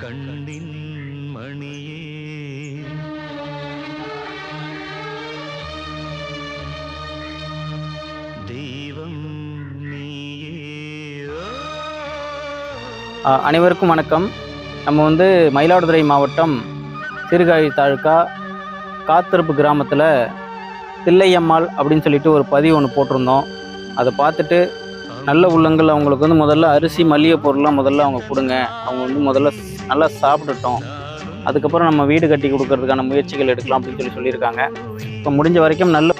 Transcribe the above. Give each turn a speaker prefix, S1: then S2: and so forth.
S1: கண்ணின் மணியே. தெய்வம் அனைவருக்கும் வணக்கம். நம்ம வந்து மயிலாடுதுறை மாவட்டம் சிறுகாழி தாலுக்கா காத்திருப்பு கிராமத்தில் தில்லையம்மாள் அப்படின்னு சொல்லிட்டு ஒரு பதிவு ஒன்று போட்டிருந்தோம். அதை பார்த்துட்டு நல்ல உள்ளங்கள் அவங்களுக்கு வந்து முதல்ல அரிசி மளிகை பொருள்லாம் முதல்ல அவங்க கொடுங்க. அவங்க வந்து முதல்ல நல்லா சாப்பிட்டுட்டோம் அதுக்கப்புறம் நம்ம வீடு கட்டி கொடுக்கறதுக்கான முயற்சிகள் எடுக்கலாம் அப்படின்னு சொல்லி சொல்லியிருக்காங்க. இப்போ முடிஞ்ச வரைக்கும் நல்ல